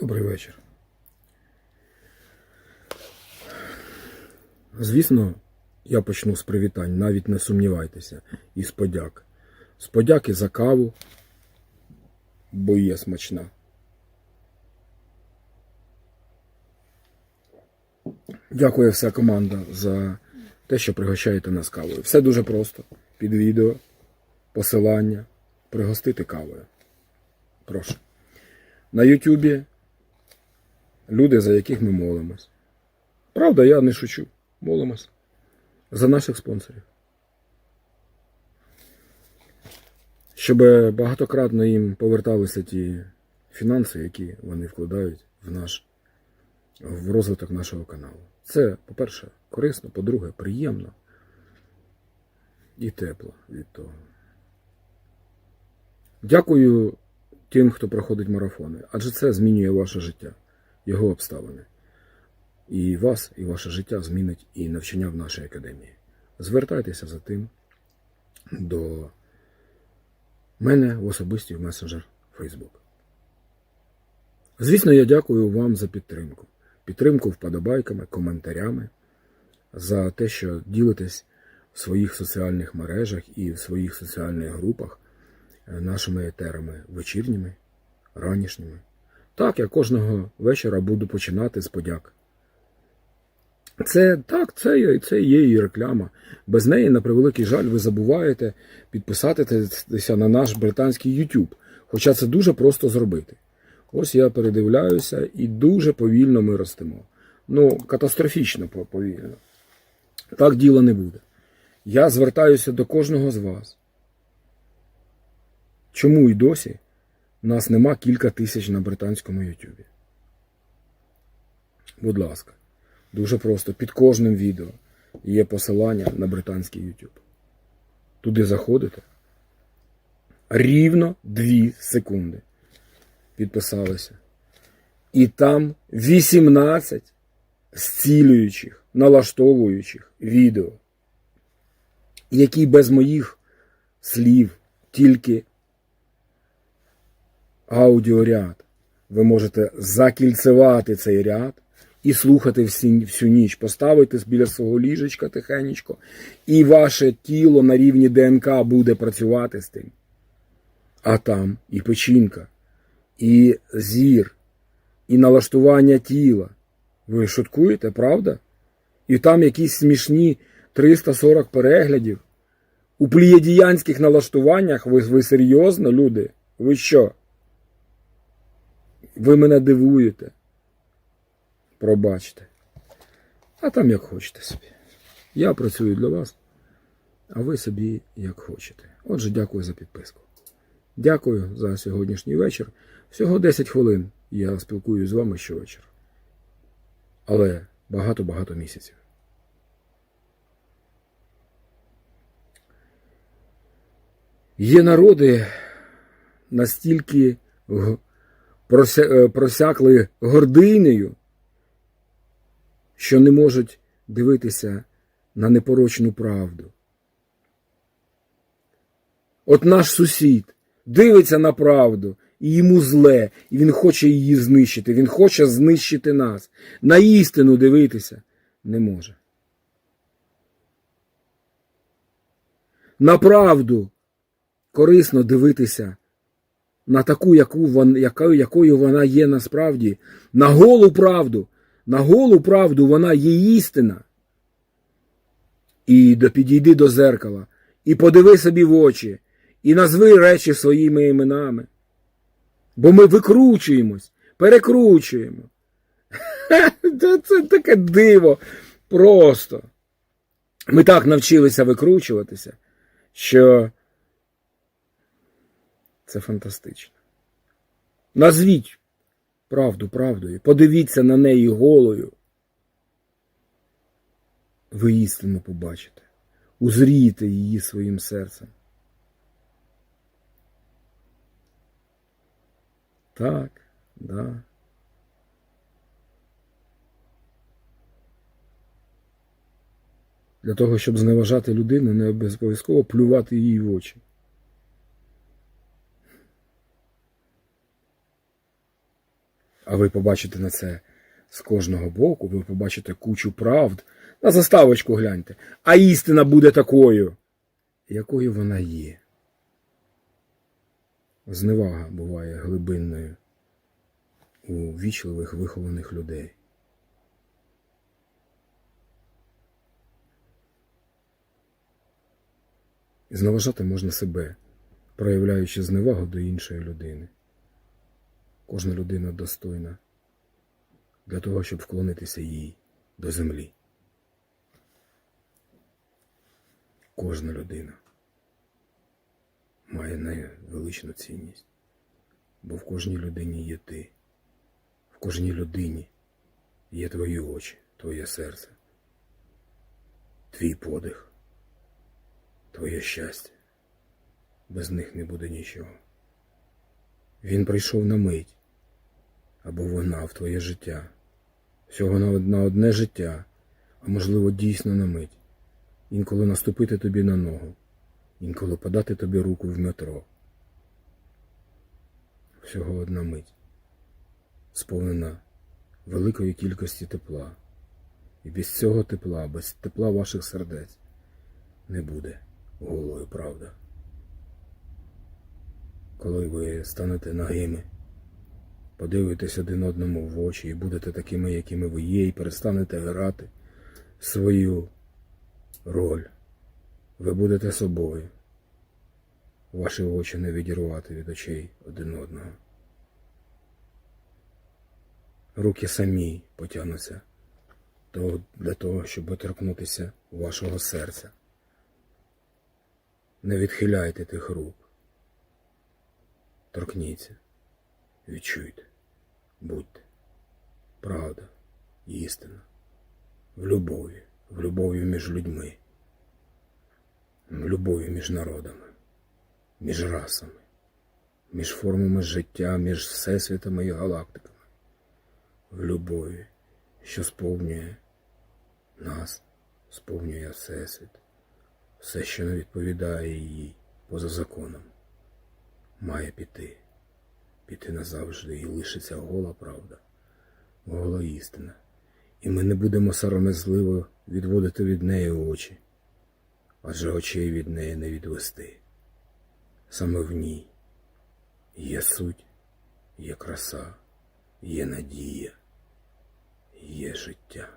Добрий вечір. Звісно, я почну з привітань, навіть не сумнівайтеся, і з подяк. З подяки за каву, бо є смачна. Дякую вся команда за те, що пригощаєте нас кавою. Все дуже просто. Під відео, посилання, пригостити кавою. Прошу. На Ютубі люди, за яких ми молимось. Правда, я не шучу. Молимось. За наших спонсорів. Щоб багатократно їм поверталися ті фінанси, які вони вкладають в наш в розвиток нашого каналу. Це, по-перше, корисно, по-друге, приємно і тепло від того. Дякую тим, хто проходить марафони, адже це змінює ваше життя, його обставини. І вас, і ваше життя змінить і навчання в нашій академії. Звертайтеся за тим до мене в особистій в месенджер Facebook. Звісно, я дякую вам за підтримку. Підтримку вподобайками, коментарями, за те, що ділитесь в своїх соціальних мережах і в своїх соціальних групах е, нашими етерами вечірніми, ранішніми. Так, я кожного вечора буду починати з подяк. Це так, це, це є і реклама. Без неї, на превеликий жаль, ви забуваєте підписатися на наш британський YouTube. Хоча це дуже просто зробити. Ось я передивляюся, і дуже повільно ми ростемо. Ну, катастрофічно повільно. Так діла не буде. Я звертаюся до кожного з вас. Чому і досі нас нема кілька тисяч на британському Ютубі? Будь ласка, дуже просто. Під кожним відео є посилання на британський YouTube. Туди заходите. Рівно 2 секунди. Підписалися. І там 18 зцілюючих, налаштовуючих відео, які без моїх слів, тільки аудіоряд. Ви можете закільцевати цей ряд і слухати всі, всю ніч, поставити біля свого ліжечка тихенечко, і ваше тіло на рівні ДНК буде працювати з тим. А там і печінка, і зір, і налаштування тіла. Ви шуткуєте, правда? І там якісь смішні 340 переглядів. У плієдіянських налаштуваннях ви, ви серйозно, люди? Ви що? Ви мене дивуєте. Пробачте. А там як хочете собі. Я працюю для вас, а ви собі як хочете. Отже, дякую за підписку. Дякую за сьогоднішній вечір. Всього 10 хвилин я спілкуюсь з вами щовечора. Але багато-багато місяців. Є народи настільки просякли гординею, що не можуть дивитися на непорочну правду. От наш сусід дивиться на правду, і йому зле, і він хоче її знищити. Він хоче знищити нас. На істину дивитися не може. На правду корисно дивитися на таку, яку якою вона є насправді, на голу правду, на голу правду вона є істина. І підійди до зеркала, і подиви собі в очі, і назви речі своїми іменами. Бо ми викручуємось, перекручуємо. Це таке диво. Просто. Ми так навчилися викручуватися, що це фантастично. Назвіть правду правдою, подивіться на неї голою. Ви істину побачите, узрієте її своїм серцем. Так, да. Для того, щоб зневажати людину, не обов'язково плювати їй в очі. А ви побачите на це з кожного боку, ви побачите кучу правд. На заставочку гляньте. А істина буде такою, якою вона є. Зневага буває глибинною у вічливих вихованих людей. Зневажати можна себе, проявляючи зневагу до іншої людини. Кожна людина достойна для того, щоб вклонитися їй до землі. Кожна людина має найвеличну цінність, бо в кожній людині є ти, в кожній людині є твої очі, твоє серце, твій подих, твоє щастя. Без них не буде нічого. Він прийшов на мить або вона в твоє життя, всього на одне життя, а можливо дійсно на мить. Інколи наступити тобі на ногу, інколи подати тобі руку в метро. Всього одна мить, сповнена великої кількості тепла. І без цього тепла, без тепла ваших сердець не буде голою правда. Коли ви станете нагими, подивитесь один одному в очі і будете такими, якими ви є, і перестанете грати свою роль. Ви будете собою. Ваші очі не відірвати від очей один одного. Руки самі потягнуться для того, щоб торкнутися вашого серця. Не відхиляйте тих рук. Торкніться, відчуйте, будьте. Правда, істина. В любові, в любові між людьми, в любові між народами, між расами, між формами життя, між всесвітами і галактиками, в любові, що сповнює нас, сповнює Всесвіт, все, що не відповідає їй поза законом має піти, піти назавжди і лишиться гола правда, гола істина. І ми не будемо сором'язливо відводити від неї очі, адже очей від неї не відвести. Саме в ній є суть, є краса, є надія, є життя.